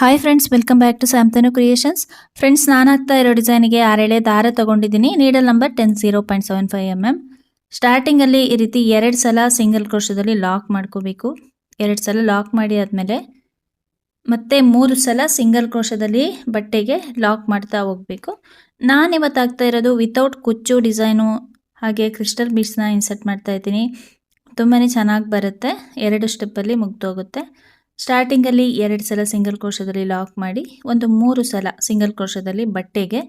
Hi friends welcome back to Samtanu creations friends ನಾನು ಹಾಕ್ತಾ ಇರೋ ಡಿಸೈನಿಗೆ ಆರೇಳೆ ದಾರ ತಗೊಂಡಿದ್ದೀನಿ. Needle number ten zero point seven five M M ಸ್ಟಾರ್ಟಿಂಗಲ್ಲಿ ಈ ರೀತಿ ಎರಡು ಸಲ ಸಿಂಗಲ್ ಕ್ರೋಶದಲ್ಲಿ ಲಾಕ್ ಮಾಡ್ಕೋಬೇಕು. ಎರಡು ಸಲ ಲಾಕ್ ಮಾಡಿ ಆದಮೇಲೆ ಮತ್ತೆ ಮೂರು ಸಲ ಸಿಂಗಲ್ ಕ್ರೋಶದಲ್ಲಿ ಬಟ್ಟೆಗೆ ಲಾಕ್ ಮಾಡ್ತಾ ಹೋಗಬೇಕು. ನಾನು ಇವತ್ತು ಆಗ್ತಾ ಇರೋದು ವಿತೌಟ್ ಕುಚ್ಚು ಡಿಸೈನು ಹಾಗೆ ಕ್ರಿಸ್ಟಲ್ ಬೀಡ್ಸ್ನ ಇನ್ಸರ್ಟ್ ಮಾಡ್ತಾ ಇದ್ದೀನಿ. ತುಂಬಾ ಚೆನ್ನಾಗಿ ಬರುತ್ತೆ. ಎರಡು ಸ್ಟೆಪ್ಪಲ್ಲಿ ಮುಗ್ದೋಗುತ್ತೆ. ಸ್ಟಾರ್ಟಿಂಗಲ್ಲಿ ಎರಡು ಸಲ ಸಿಂಗಲ್ ಕೋಶದಲ್ಲಿ ಲಾಕ್ ಮಾಡಿ, ಒಂದು ಮೂರು ಸಲ ಸಿಂಗಲ್ ಕೋಶದಲ್ಲಿ ಬಟ್ಟೆಗೆ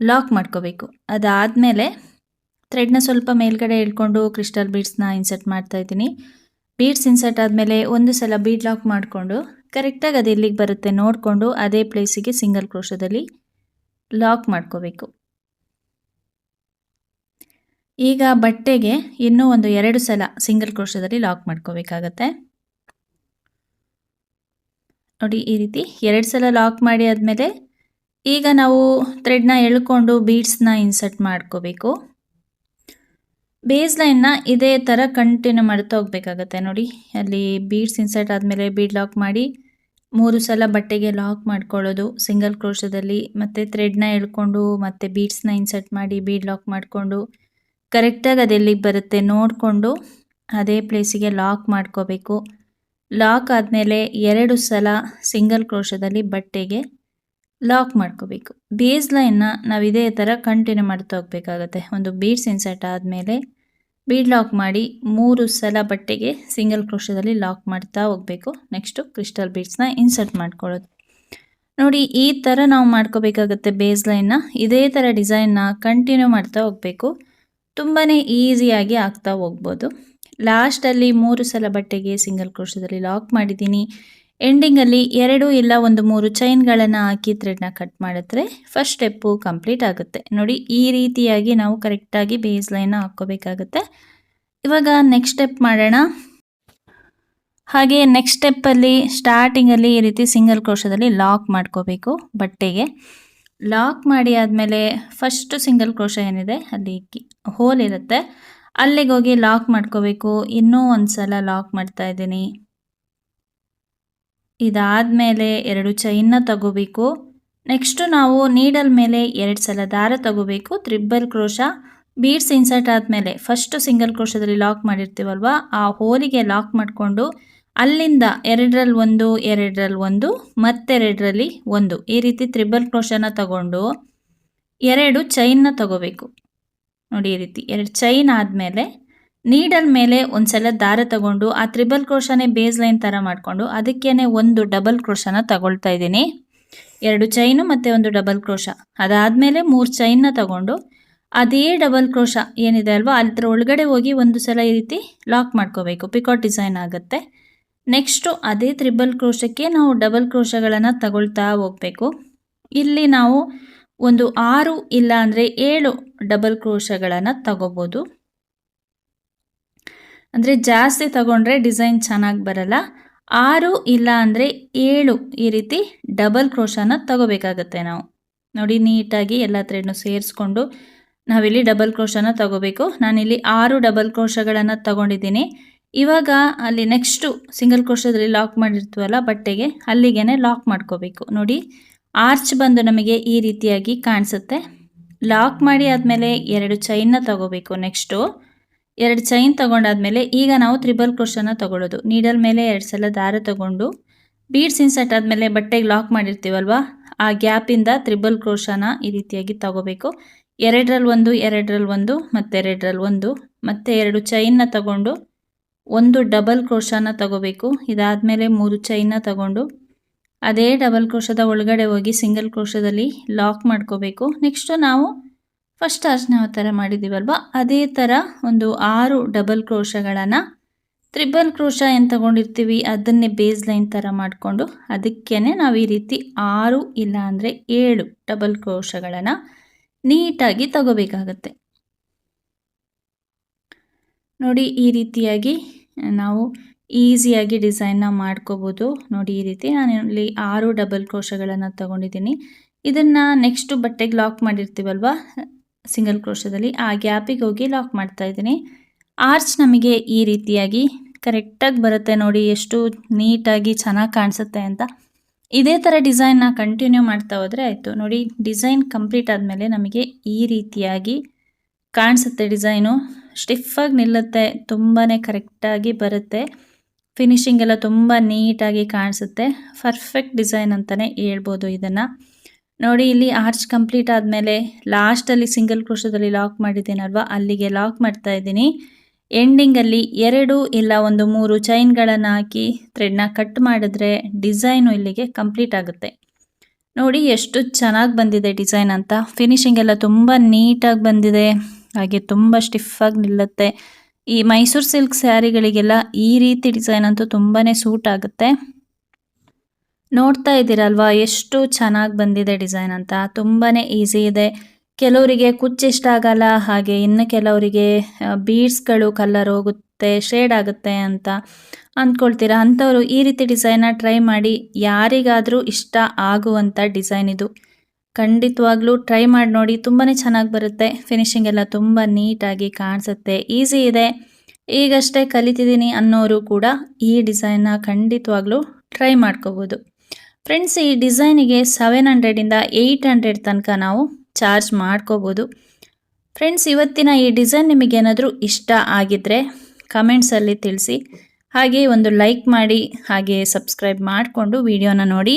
ಲಾಕ್ ಮಾಡ್ಕೋಬೇಕು. ಅದಾದಮೇಲೆ ಥ್ರೆಡ್ನ ಸ್ವಲ್ಪ ಮೇಲ್ಗಡೆ ಇಳ್ಕೊಂಡು ಕ್ರಿಸ್ಟಲ್ ಬೀಡ್ಸ್ನ ಇನ್ಸರ್ಟ್ ಮಾಡ್ತಾ ಇದ್ದೀನಿ. ಬೀಡ್ಸ್ ಇನ್ಸರ್ಟ್ ಆದಮೇಲೆ ಒಂದು ಸಲ ಬೀಡ್ ಲಾಕ್ ಮಾಡಿಕೊಂಡು ಕರೆಕ್ಟಾಗಿ ಅದು ಎಲ್ಲಿಗೆ ಬರುತ್ತೆ ನೋಡಿಕೊಂಡು ಅದೇ ಪ್ಲೇಸಿಗೆ ಸಿಂಗಲ್ ಕ್ರೋಶದಲ್ಲಿ ಲಾಕ್ ಮಾಡ್ಕೋಬೇಕು. ಈಗ ಬಟ್ಟೆಗೆ ಇನ್ನೂ ಒಂದು ಎರಡು ಸಲ ಸಿಂಗಲ್ ಕ್ರೋಶದಲ್ಲಿ ಲಾಕ್ ಮಾಡ್ಕೋಬೇಕಾಗತ್ತೆ. ನೋಡಿ, ಈ ರೀತಿ ಎರಡು ಸಲ ಲಾಕ್ ಮಾಡಿ ಆದಮೇಲೆ ಈಗ ನಾವು ಥ್ರೆಡ್ನ ಎಳ್ಕೊಂಡು ಬೀಡ್ಸ್ನ ಇನ್ಸರ್ಟ್ ಮಾಡ್ಕೋಬೇಕು. ಬೇಸ್ ಲೈನ್ನ ಇದೇ ಥರ ಕಂಟಿನ್ಯೂ ಮಾಡ್ತಾ ಹೋಗ್ಬೇಕಾಗತ್ತೆ. ನೋಡಿ, ಅಲ್ಲಿ ಬೀಡ್ಸ್ ಇನ್ಸರ್ಟ್ ಆದಮೇಲೆ ಬೀಡ್ ಲಾಕ್ ಮಾಡಿ ಮೂರು ಸಲ ಬಟ್ಟೆಗೆ ಲಾಕ್ ಮಾಡ್ಕೊಳ್ಳೋದು ಸಿಂಗಲ್ ಕ್ರೋಶದಲ್ಲಿ ಮತ್ತು ಥ್ರೆಡ್ನ ಎಳ್ಕೊಂಡು ಮತ್ತು ಬೀಡ್ಸ್ನ ಇನ್ಸರ್ಟ್ ಮಾಡಿ ಬೀಡ್ ಲಾಕ್ ಮಾಡಿಕೊಂಡು ಕರೆಕ್ಟಾಗಿ ಅದೆಲ್ಲಿಗೆ ಬರುತ್ತೆ ನೋಡಿಕೊಂಡು ಅದೇ ಪ್ಲೇಸಿಗೆ ಲಾಕ್ ಮಾಡ್ಕೋಬೇಕು. ಲಾಕ್ ಆದಮೇಲೆ ಎರಡು ಸಲ ಸಿಂಗಲ್ ಕ್ರೋಶದಲ್ಲಿ ಬಟ್ಟೆಗೆ ಲಾಕ್ ಮಾಡ್ಕೋಬೇಕು. ಬೇಸ್ ಲೈನ್ನ ನಾವು ಇದೇ ಥರ ಕಂಟಿನ್ಯೂ ಮಾಡ್ತಾ ಹೋಗಬೇಕಾಗತ್ತೆ. ಒಂದು ಬೀಡ್ಸ್ ಇನ್ಸರ್ಟ್ ಆದಮೇಲೆ ಬೀಡ್ ಲಾಕ್ ಮಾಡಿ ಮೂರು ಸಲ ಬಟ್ಟೆಗೆ ಸಿಂಗಲ್ ಕ್ರೋಶದಲ್ಲಿ ಲಾಕ್ ಮಾಡ್ತಾ ಹೋಗಬೇಕು. ನೆಕ್ಸ್ಟು ಕ್ರಿಸ್ಟಲ್ ಬೀಡ್ಸ್ನ ಇನ್ಸರ್ಟ್ ಮಾಡ್ಕೊಳ್ಳೋದು. ನೋಡಿ, ಈ ಥರ ನಾವು ಮಾಡ್ಕೋಬೇಕಾಗತ್ತೆ ಬೇಸ್ ಲೈನ್ನ ಇದೇ ಥರ ಡಿಸೈನ್ನ ಕಂಟಿನ್ಯೂ ಮಾಡ್ತಾ ಹೋಗಬೇಕು. ತುಂಬಾ ಈಸಿಯಾಗಿ ಆಗ್ತಾ ಹೋಗ್ಬೋದು. ಲಾಸ್ಟಲ್ಲಿ ಮೂರು ಸಲ ಬಟ್ಟೆಗೆ ಸಿಂಗಲ್ ಕ್ರೋಶದಲ್ಲಿ ಲಾಕ್ ಮಾಡಿದ್ದೀನಿ. ಎಂಡಿಂಗಲ್ಲಿ ಎರಡು ಇಲ್ಲ ಒಂದು ಮೂರು ಚೈನ್ಗಳನ್ನು ಹಾಕಿ ಥ್ರೆಡ್ನ ಕಟ್ ಮಾಡಿದ್ರೆ ಫಸ್ಟ್ ಸ್ಟೆಪ್ಪು ಕಂಪ್ಲೀಟ್ ಆಗುತ್ತೆ. ನೋಡಿ, ಈ ರೀತಿಯಾಗಿ ನಾವು ಕರೆಕ್ಟಾಗಿ ಬೇಸ್ ಲೈನ್ನ ಹಾಕ್ಕೋಬೇಕಾಗುತ್ತೆ. ಇವಾಗ ನೆಕ್ಸ್ಟ್ ಸ್ಟೆಪ್ ಮಾಡೋಣ. ಹಾಗೆ ನೆಕ್ಸ್ಟ್ ಸ್ಟೆಪ್ಪಲ್ಲಿ ಸ್ಟಾರ್ಟಿಂಗಲ್ಲಿ ಈ ರೀತಿ ಸಿಂಗಲ್ ಕ್ರೋಶದಲ್ಲಿ ಲಾಕ್ ಮಾಡ್ಕೋಬೇಕು ಬಟ್ಟೆಗೆ. ಲಾಕ್ ಮಾಡಿ ಆದಮೇಲೆ ಫಸ್ಟು ಸಿಂಗಲ್ ಕ್ರೋಶ ಏನಿದೆ, ಅಲ್ಲಿ ಹೋಲ್ ಇರುತ್ತೆ. ಅಲ್ಲಿಗೆ ಹೋಗಿ ಲಾಕ್ ಮಾಡ್ಕೋಬೇಕು. ಇನ್ನೂ ಒಂದು ಸಲ ಲಾಕ್ ಮಾಡ್ತಾ ಇದ್ದೀನಿ. ಇದಾದಮೇಲೆ ಎರಡು ಚೈನ್ನ ತಗೋಬೇಕು. ನೆಕ್ಸ್ಟು ನಾವು ನೀಡಲ್ ಮೇಲೆ ಎರಡು ಸಲ ದಾರ ತಗೋಬೇಕು. ತ್ರಿಬ್ಬಲ್ ಕ್ರೋಶ ಬೀಡ್ಸ್ ಇನ್ಸರ್ಟ್ ಆದಮೇಲೆ ಫಸ್ಟ್ ಸಿಂಗಲ್ ಕ್ರೋಶದಲ್ಲಿ ಲಾಕ್ ಮಾಡಿರ್ತೀವಲ್ವ, ಆ ಹೋಲಿಗೆ ಲಾಕ್ ಮಾಡಿಕೊಂಡು ಅಲ್ಲಿಂದ ಎರಡರಲ್ಲಿ ಒಂದು ಎರಡರಲ್ಲಿ ಒಂದು, ಮತ್ತೆರಡರಲ್ಲಿ ಒಂದು ಈ ರೀತಿ ತ್ರಿಬಲ್ ಕ್ರೋಶನ ತಗೊಂಡು ಎರಡು ಚೈನ್ನ ತಗೋಬೇಕು. ನೋಡಿ ಈ ರೀತಿ. ಎರಡು ಚೈನ್ ಆದಮೇಲೆ ನೀಡಲ್ ಮೇಲೆ ಒಂದು ಸಲ ದಾರ ತಗೊಂಡು ಆ ತ್ರಿಬಲ್ ಕ್ರೋಶನೇ ಬೇಸ್ ಲೈನ್ ಥರ ಮಾಡಿಕೊಂಡು ಅದಕ್ಕೇನೆ ಒಂದು ಡಬಲ್ ಕ್ರೋಶನ ತಗೊಳ್ತಾ ಇದ್ದೀನಿ. ಎರಡು ಚೈನು ಮತ್ತು ಒಂದು ಡಬಲ್ ಕ್ರೋಶ ಅದಾದಮೇಲೆ ಮೂರು ಚೈನ್ನ ತಗೊಂಡು ಅದೇ ಡಬಲ್ ಕ್ರೋಶ ಏನಿದೆ ಅಲ್ವಾ, ಅದ್ರ ಒಳಗಡೆ ಹೋಗಿ ಒಂದು ಸಲ ಈ ರೀತಿ ಲಾಕ್ ಮಾಡ್ಕೋಬೇಕು. ಪಿಕಾಟ್ ಡಿಸೈನ್ ಆಗುತ್ತೆ. ನೆಕ್ಸ್ಟು ಅದೇ ತ್ರಿಬಲ್ ಕ್ರೋಶಕ್ಕೆ ನಾವು ಡಬಲ್ ಕ್ರೋಶಗಳನ್ನು ತಗೊಳ್ತಾ ಹೋಗಬೇಕು. ಇಲ್ಲಿ ನಾವು ಒಂದು ಆರು ಇಲ್ಲ ಅಂದರೆ ಏಳು ಡಬಲ್ ಕ್ರೋಶಗಳನ್ನು ತಗೋಬೋದು. ಅಂದರೆ ಜಾಸ್ತಿ ತಗೊಂಡ್ರೆ ಡಿಸೈನ್ ಚೆನ್ನಾಗಿ ಬರಲ್ಲ. ಆರು ಇಲ್ಲ ಅಂದರೆ ಏಳು ಈ ರೀತಿ ಡಬಲ್ ಕ್ರೋಶನ ತಗೋಬೇಕಾಗತ್ತೆ ನಾವು. ನೋಡಿ ನೀಟಾಗಿ ಎಲ್ಲ ಥ್ರೆಡ್ನು ಸೇರಿಸ್ಕೊಂಡು ನಾವಿಲ್ಲಿ ಡಬಲ್ ಕ್ರೋಶನ ತಗೋಬೇಕು. ನಾನಿಲ್ಲಿ ಆರು ಡಬಲ್ ಕ್ರೋಶಗಳನ್ನು ತಗೊಂಡಿದ್ದೀನಿ. ಇವಾಗ ಅಲ್ಲಿ ನೆಕ್ಸ್ಟು ಸಿಂಗಲ್ ಕ್ರೋಶದಲ್ಲಿ ಲಾಕ್ ಮಾಡಿರ್ತೀವಲ್ಲ ಬಟ್ಟೆಗೆ ಅಲ್ಲಿಗೆ ಲಾಕ್ ಮಾಡ್ಕೋಬೇಕು. ನೋಡಿ ಆರ್ಚ್ ಬಂದು ನಮಗೆ ಈ ರೀತಿಯಾಗಿ ಕಾಣಿಸುತ್ತೆ. ಲಾಕ್ ಮಾಡಿ ಆದಮೇಲೆ ಎರಡು ಚೈನ್ನ ತಗೋಬೇಕು ನೆಕ್ಸ್ಟು. ಎರಡು ಚೈನ್ ತಗೊಂಡಾದ್ಮೇಲೆ ಈಗ ನಾವು ತ್ರಿಬಲ್ ಕ್ರೋಶನ ತಗೊಳ್ಳೋದು. ನೀಡಲ್ ಮೇಲೆ ಎರಡು ಸಲ ದಾರ ತಗೊಂಡು. ಬೀಡ್ಸ್ ಇನ್ಸರ್ಟ್ ಆದಮೇಲೆ ಬಟ್ಟೆಗೆ ಲಾಕ್ ಮಾಡಿರ್ತೀವಲ್ವ? ಆ ಗ್ಯಾಪಿಂದ ತ್ರಿಬಲ್ ಕ್ರೋಶನ ಈ ರೀತಿಯಾಗಿ ತಗೋಬೇಕು. ಎರಡರಲ್ಲಿ ಒಂದು ಎರಡರಲ್ಲಿ ಒಂದು ಮತ್ತೆರಡರಲ್ಲಿ ಒಂದು, ಮತ್ತೆ ಎರಡು ಚೈನ್ನ ತಗೊಂಡು. ಒಂದು ಡಬಲ್ ಕ್ರೋಶನ ತಗೋಬೇಕು. ಇದಾದಮೇಲೆ ಮೂರು ಚೈನ್ನ ತಗೊಂಡು. ಅದೇ ಡಬಲ್ ಕ್ರೋಶದ ಒಳಗಡೆ ಹೋಗಿ ಸಿಂಗಲ್ ಕ್ರೋಶದಲ್ಲಿ ಲಾಕ್ ಮಾಡ್ಕೋಬೇಕು. ನೆಕ್ಸ್ಟು ನಾವು ಫಸ್ಟ್ ಆರ್ಚ್ ಯಾವ ಥರ ಮಾಡಿದ್ದೀವಲ್ವ ಅದೇ ಥರ ಒಂದು ಆರು ಡಬಲ್ ಕ್ರೋಶಗಳನ್ನು ತ್ರಿಬಲ್ ಕ್ರೋಶ ಏನು ತಗೊಂಡಿರ್ತೀವಿ, ಅದನ್ನೇ ಬೇಸ್ ಲೈನ್ ಥರ ಮಾಡಿಕೊಂಡು ಅದಕ್ಕೇ ನಾವು ಈ ರೀತಿ ಆರು ಇಲ್ಲ ಅಂದರೆ ಏಳು ಡಬಲ್ ಕ್ರೋಶಗಳನ್ನು ನೀಟಾಗಿ ತಗೋಬೇಕಾಗತ್ತೆ. ನೋಡಿ ಈ ರೀತಿಯಾಗಿ ನಾವು ಈಸಿಯಾಗಿ ಡಿಸೈನ್ನ ಮಾಡ್ಕೋಬೋದು. ನೋಡಿ ಈ ರೀತಿ ನಾನು ಇಲ್ಲಿ ಆರು ಡಬಲ್ ಕ್ರೋಶಗಳನ್ನು ತಗೊಂಡಿದ್ದೀನಿ. ಇದನ್ನು ನೆಕ್ಸ್ಟು ಬಟ್ಟೆಗೆ ಲಾಕ್ ಮಾಡಿರ್ತೀವಲ್ವ? ಸಿಂಗಲ್ ಕ್ರೋಶದಲ್ಲಿ ಆ ಗ್ಯಾಪಿಗೆ ಹೋಗಿ ಲಾಕ್ ಮಾಡ್ತಾ ಇದ್ದೀನಿ. ಆರ್ಚ್ ನಮಗೆ ಈ ರೀತಿಯಾಗಿ ಕರೆಕ್ಟಾಗಿ ಬರುತ್ತೆ ನೋಡಿ ಎಷ್ಟು ನೀಟಾಗಿ ಚೆನ್ನಾಗಿ ಕಾಣಿಸುತ್ತೆ ಅಂತ. ಇದೇ ಥರ ಡಿಸೈನ್ನ ಕಂಟಿನ್ಯೂ ಮಾಡ್ತಾ ಹೋದರೆ ಆಯಿತು. ನೋಡಿ ಡಿಸೈನ್ ಕಂಪ್ಲೀಟ್ ಆದಮೇಲೆ ನಮಗೆ ಈ ರೀತಿಯಾಗಿ ಕಾಣಿಸುತ್ತೆ ಡಿಸೈನು. ಸ್ಟಿಫಾಗಿ ನಿಲ್ಲುತ್ತೆ ತುಂಬಾ ಕರೆಕ್ಟಾಗಿ ಬರುತ್ತೆ. ಫಿನಿಶಿಂಗ್ ಎಲ್ಲ ತುಂಬ ನೀಟಾಗಿ ಕಾಣಿಸುತ್ತೆ. ಪರ್ಫೆಕ್ಟ್ ಡಿಸೈನ್ ಅಂತಲೇ ಹೇಳ್ಬೋದು ಇದನ್ನು. ನೋಡಿ, ಇಲ್ಲಿ ಆರ್ಚ್ ಕಂಪ್ಲೀಟ್ ಆದಮೇಲೆ ಲಾಸ್ಟಲ್ಲಿ ಸಿಂಗಲ್ ಕ್ರೋಶದಲ್ಲಿ ಲಾಕ್ ಮಾಡಿದ್ದೀನಲ್ವ? ಅಲ್ಲಿಗೆ ಲಾಕ್ ಮಾಡ್ತಾ ಇದ್ದೀನಿ. ಎಂಡಿಂಗಲ್ಲಿ ಎರಡು ಇಲ್ಲ ಒಂದು ಮೂರು ಚೈನ್ಗಳನ್ನು ಹಾಕಿ ಥ್ರೆಡ್ನ ಕಟ್ ಮಾಡಿದ್ರೆ ಡಿಸೈನು ಇಲ್ಲಿಗೆ ಕಂಪ್ಲೀಟ್ ಆಗುತ್ತೆ. ನೋಡಿ, ಎಷ್ಟು ಚೆನ್ನಾಗಿ ಬಂದಿದೆ ಡಿಸೈನ್ ಅಂತ. ಫಿನಿಶಿಂಗ್ ಎಲ್ಲ ತುಂಬ ನೀಟಾಗಿ ಬಂದಿದೆ. ಹಾಗೆ ತುಂಬ ಸ್ಟಿಫಾಗಿ ನಿಲ್ಲುತ್ತೆ. ಈ ಮೈಸೂರು ಸಿಲ್ಕ್ ಸ್ಯಾರಿಗಳಿಗೆಲ್ಲ ಈ ರೀತಿ ಡಿಸೈನ್ ಅಂತೂ ತುಂಬಾ ಸೂಟ್ ಆಗುತ್ತೆ. ನೋಡ್ತಾ ಇದ್ದೀರಲ್ವಾ, ಎಷ್ಟು ಚೆನ್ನಾಗಿ ಬಂದಿದೆ ಡಿಸೈನ್ ಅಂತ. ತುಂಬಾ ಈಸಿ ಇದೆ. ಕೆಲವರಿಗೆ ಕುಚ್ಚು ಇಷ್ಟ ಆಗಲ್ಲ, ಹಾಗೆ ಇನ್ನು ಕೆಲವರಿಗೆ ಬೀಡ್ಸ್ಗಳು ಕಲರ್ ಹೋಗುತ್ತೆ, ಶೇಡ್ ಆಗುತ್ತೆ ಅಂತ ಅಂದ್ಕೊಳ್ತೀರಾ? ಅಂಥವರು ಈ ರೀತಿ ಡಿಸೈನ್ನ ಟ್ರೈ ಮಾಡಿ, ಯಾರಿಗಾದರೂ ಇಷ್ಟ ಆಗುವಂಥ ಡಿಸೈನ್ ಇದು. ಖಂಡಿತವಾಗ್ಲೂ ಟ್ರೈ ಮಾಡಿ ನೋಡಿ ತುಂಬಾ ಚೆನ್ನಾಗಿ ಬರುತ್ತೆ. ಫಿನಿಶಿಂಗ್ ಎಲ್ಲ ತುಂಬ ನೀಟಾಗಿ ಕಾಣಿಸುತ್ತೆ. ಈಸಿ ಇದೆ. ಈಗಷ್ಟೇ ಕಲಿತಿದ್ದೀನಿ ಅನ್ನೋರು ಕೂಡ ಈ ಡಿಸೈನ್ನ ಖಂಡಿತವಾಗ್ಲೂ ಟ್ರೈ ಮಾಡ್ಕೋಬೋದು. ಫ್ರೆಂಡ್ಸ್ ಈ ಡಿಸೈನಿಗೆ ಸೆವೆನ್ ಹಂಡ್ರೆಡಿಂದ ಏಯ್ಟ್ ಹಂಡ್ರೆಡ್ ತನಕ ನಾವು ಚಾರ್ಜ್ ಮಾಡ್ಕೋಬೋದು. ಫ್ರೆಂಡ್ಸ್ ಇವತ್ತಿನ ಈ ಡಿಸೈನ್ ನಿಮಗೇನಾದರೂ ಇಷ್ಟ ಆಗಿದ್ದರೆ ಕಮೆಂಟ್ಸಲ್ಲಿ ತಿಳಿಸಿ. ಹಾಗೆ ಒಂದು ಲೈಕ್ ಮಾಡಿ, ಹಾಗೆ ಸಬ್ಸ್ಕ್ರೈಬ್ ಮಾಡಿಕೊಂಡು ವಿಡಿಯೋನ ನೋಡಿ.